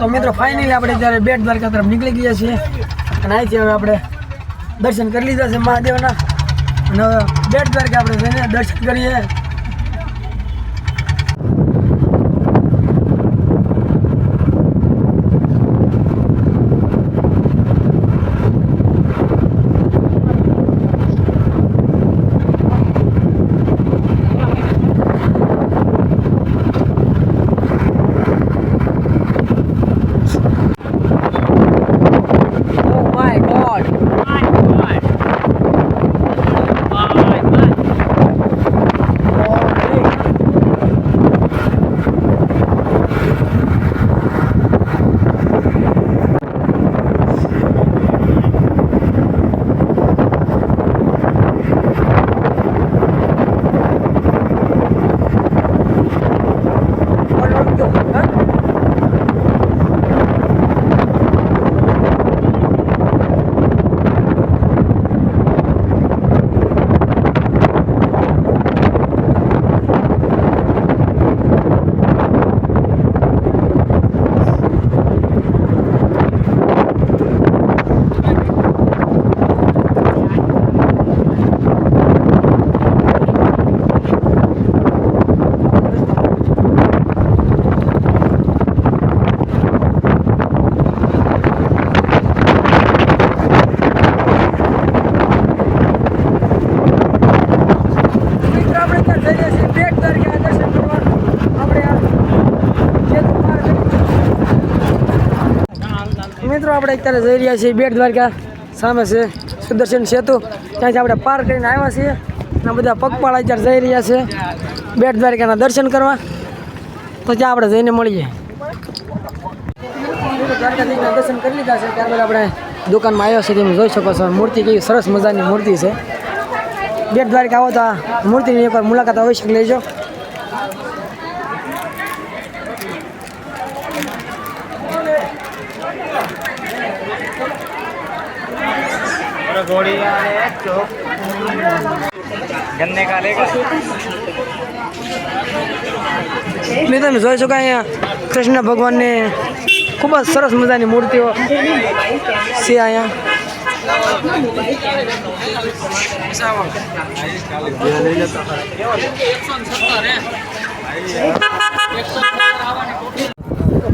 તો મિત્રો ફાઇનલી આપણે જ્યારે બેટ દ્વારકા તરફ નીકળી ગયા છીએ અને અહીંથી હવે આપણે દર્શન કરી લીધા છે મહાદેવના. અને બેટ દ્વારકા આપણે જઈને દર્શન કરીએ ઓ માય ગોડ મિત્રો આપણે ત્યાં જઈએ છીએ બેટ દ્વારકા દર્શન કરવા આપણે આ સેતુ પાર કરી. મિત્રો, આપણે અત્યારે જઈ રહ્યા છીએ બેટ દ્વારકા. સામે છે સુદર્શન સેતુ. ત્યાંથી આપણે પાર કરીને આવ્યા છીએ. અને બધા પગપાળા અત્યારે જઈ રહ્યા છે બેટ દ્વારકાના દર્શન કરવા. તો ત્યાં આપણે જઈને મળીએ. દર્શન કરી લીધા છે. ત્યારબાદ આપણે દુકાનમાં આવ્યા છે તમે જોઈ શકો છો, મૂર્તિ કેવી સરસ મજાની મૂર્તિ છે. બેટ દ્વારકા આવો તો આ મૂર્તિની એકવાર મુલાકાત અવશ્ય લેજો. મેં તમે જોઈ શકો અહીંયા કૃષ્ણ ભગવાનની ખૂબ જ સરસ મજાની મૂર્તિઓ છે અહીંયા.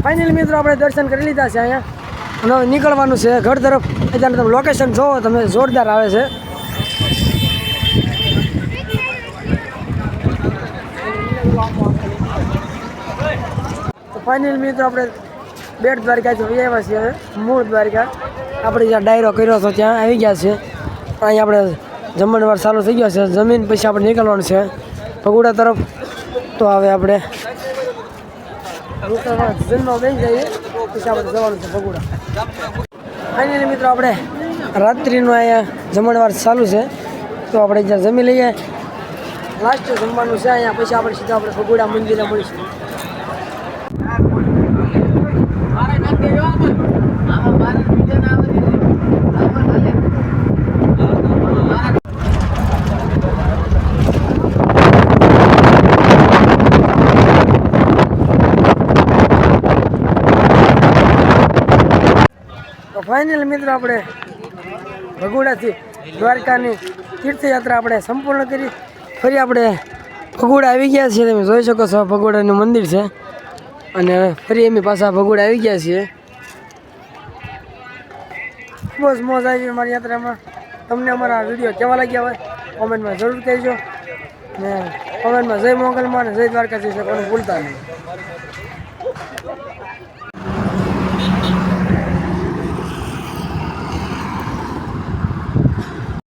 ફાઇનલ મિત્રો, આપણે દર્શન કરી લીધા છે અહીંયા. અને નીકળવાનું છે ઘર તરફ. અત્યારે તમે લોકેશન જોવો, તમે જોરદાર આવે છે. તો ફાઇનલ મિત્રો, આપણે બેટ દ્વારકાથી વહી આવ્યા છીએ મૂળ દ્વારકા. આપણે જ્યાં ડાયરો કર્યો હતો ત્યાં આવી ગયા છે અહીં આપણે જમણવાર ચાલુ થઈ ગયો છે. જમીન પછી આપણે નીકળવાનું છે ભગુડા તરફ. તો હવે આપણે જન્મ બેસી જઈએ ફાઇનલી મિત્રો, આપણે રાત્રિનું અહીંયા જમણવાર ચાલુ છે. તો આપણે જ્યાં જમી લઈએ. લાસ્ટ જમવાનું છે અહીંયા, પછી આપણે સીધા આપણે ભગુડા મંદિરે મળીશું. તો ફાઇનલ મિત્રો આપણે. ભગુડાથી દ્વારકાની તીર્થયાત્રા આપણે સંપૂર્ણ કરી. ફરી આપણે ભગોડા આવી ગયા છીએ. તમે જોઈ શકો છો, ભગોડાનું મંદિર છે. અને ફરી એમની પાછા ભગોડા આવી ગયા છીએ. ખૂબ જ મોજ આવી અમારી યાત્રામાં. તમને અમારા વીડિયો કેવા લાગ્યા હોય, કોમેન્ટમાં જરૂર કહેજો. ને કોમેન્ટમાં જય મોગલમાં અને જય દ્વારકાધીશ લખવાનું ભૂલતા નહીં.